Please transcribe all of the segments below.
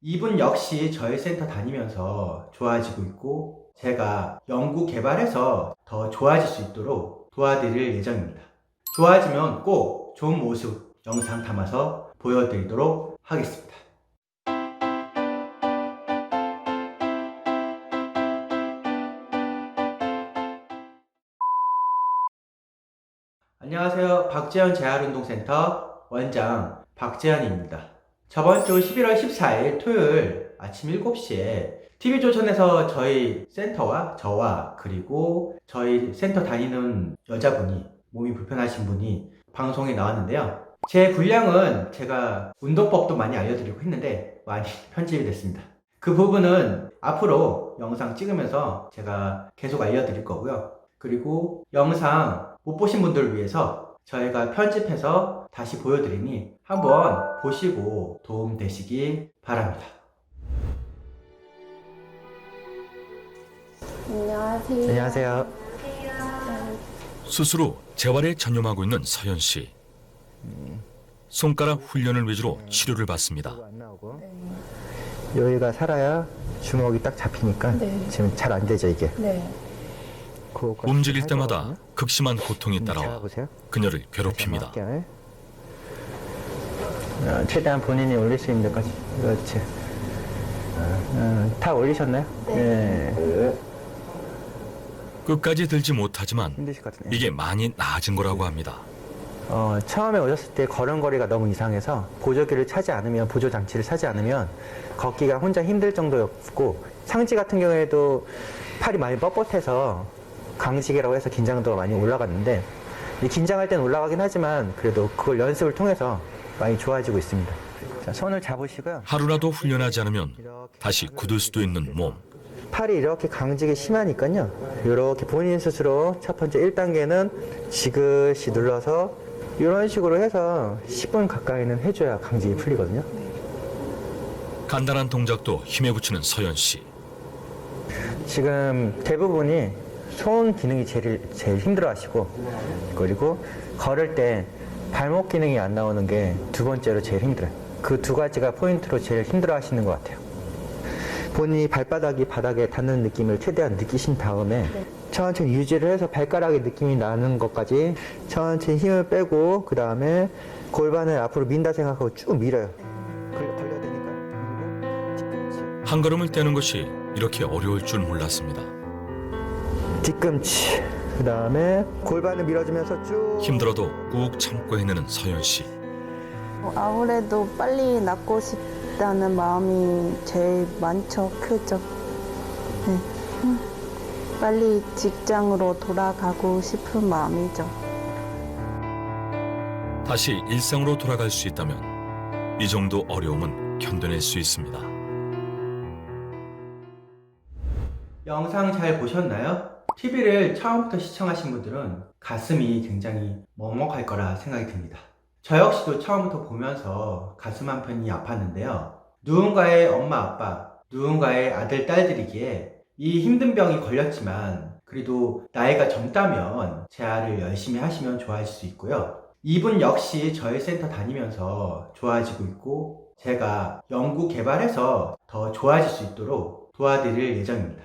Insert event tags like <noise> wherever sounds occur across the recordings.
이분 역시 저희 센터 다니면서 좋아지고 있고 제가 연구 개발해서 더 좋아질 수 있도록 도와드릴 예정입니다. 좋아지면 꼭 좋은 모습 영상 담아서 보여드리도록 하겠습니다. 안녕하세요. 박재현 재활운동센터 원장 박재현입니다. 저번 주 11월 14일 토요일 아침 7시에 TV조선에서 저희 센터와 저와 그리고 저희 센터 다니는 여자분이 몸이 불편하신 분이 방송에 나왔는데요. 제 분량은 제가 운동법도 많이 알려드리고 했는데 많이 <laughs> 편집이 됐습니다. 그 부분은 앞으로 영상 찍으면서 제가 계속 알려드릴 거고요. 그리고 영상 못 보신 분들을 위해서 저희가 편집해서 다시 보여드리니 한번 보시고 도움 되시기 바랍니다. 안녕하세요. 안녕하세요. 스스로 재활에 전념하고 있는 서현 씨. 손가락 훈련을 위주로 치료를 받습니다. 여기가 살아야 주먹이 딱 잡히니까 네. 지금 잘 안 되죠 이게. 네. 움직일 할 때마다. 극심한 고통이 따라와. 그녀를 괴롭힙니다. 어, 최대한 본인이 올릴 수 있는 데까지. 그렇지. 어, 다 올리셨나요? 네. 끝까지 들지 못하지만 힘드실 것 같은데. 이게 많이 나아진 거라고 합니다. 어, 처음에 오셨을 때 걸음걸이가 너무 이상해서 보조기를 차지 않으면 보조 장치를 차지 않으면 걷기가 혼자 힘들 정도였고 상지 같은 경우에도 팔이 많이 뻣뻣해서 강직이라고 해서 긴장도가 많이 올라갔는데 이 긴장할 땐 올라가긴 하지만 그래도 그걸 연습을 통해서 많이 좋아지고 있습니다. 자, 손을 잡으시고요. 하루라도 훈련하지 않으면 다시 굳을 수도 있는 몸. 팔이 이렇게 강직이 심하니까요. 이렇게 본인 스스로 첫 번째 1단계는 지그시 눌러서 이런 식으로 해서 10분 가까이는 해줘야 강직이 풀리거든요. 간단한 동작도 힘에 붙이는 서현 씨. 지금 대부분이 손 기능이 제일, 제일 힘들어 하시고 그리고 걸을 때 발목 기능이 안 나오는 게 두 번째로 제일 힘들어요. 그 두 가지가 포인트로 제일 힘들어 하시는 것 같아요. 본인이 발바닥이 바닥에 닿는 느낌을 최대한 느끼신 다음에 천천히 유지를 해서 발가락의 느낌이 나는 것까지 천천히 힘을 빼고 그 다음에 골반을 앞으로 민다 생각하고 쭉 밀어요. 한 걸음을 떼는 것이 이렇게 어려울 줄 몰랐습니다. 뒤꿈치. 그 다음에 골반을 밀어주면서 쭉. 힘들어도 꾹 참고 해내는 서현 씨. 어, 아무래도 빨리 낫고 싶다는 마음이 제일 많죠, 크죠. 네. 음, 빨리 직장으로 돌아가고 싶은 마음이죠. 다시 일상으로 돌아갈 수 있다면 이 정도 어려움은 견뎌낼 수 있습니다. 영상 잘 보셨나요? TV를 처음부터 시청하신 분들은 가슴이 굉장히 먹먹할 거라 생각이 듭니다. 저 역시도 처음부터 보면서 가슴 한 편이 아팠는데요. 누군가의 엄마, 아빠, 누군가의 아들, 딸들이기에 이 힘든 병이 걸렸지만 그래도 나이가 젊다면 재활을 열심히 하시면 좋아질 수 있고요. 이분 역시 저희 센터 다니면서 좋아지고 있고 제가 연구 개발해서 더 좋아질 수 있도록 도와드릴 예정입니다.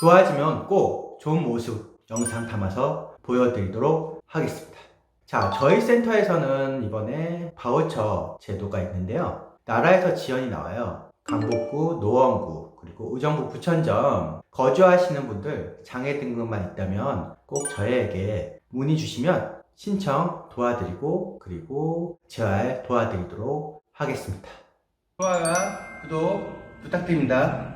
좋아지면 꼭 좋은 모습 영상 담아서 보여드리도록 하겠습니다. 자, 저희 센터에서는 이번에 바우처 제도가 있는데요. 나라에서 지원이 나와요. 강북구, 노원구, 그리고 의정부 부천점 거주하시는 분들 장애 등급만 있다면 꼭 저희에게 문의 주시면 신청 도와드리고 그리고 재활 도와드리도록 하겠습니다. 좋아요와 구독 부탁드립니다.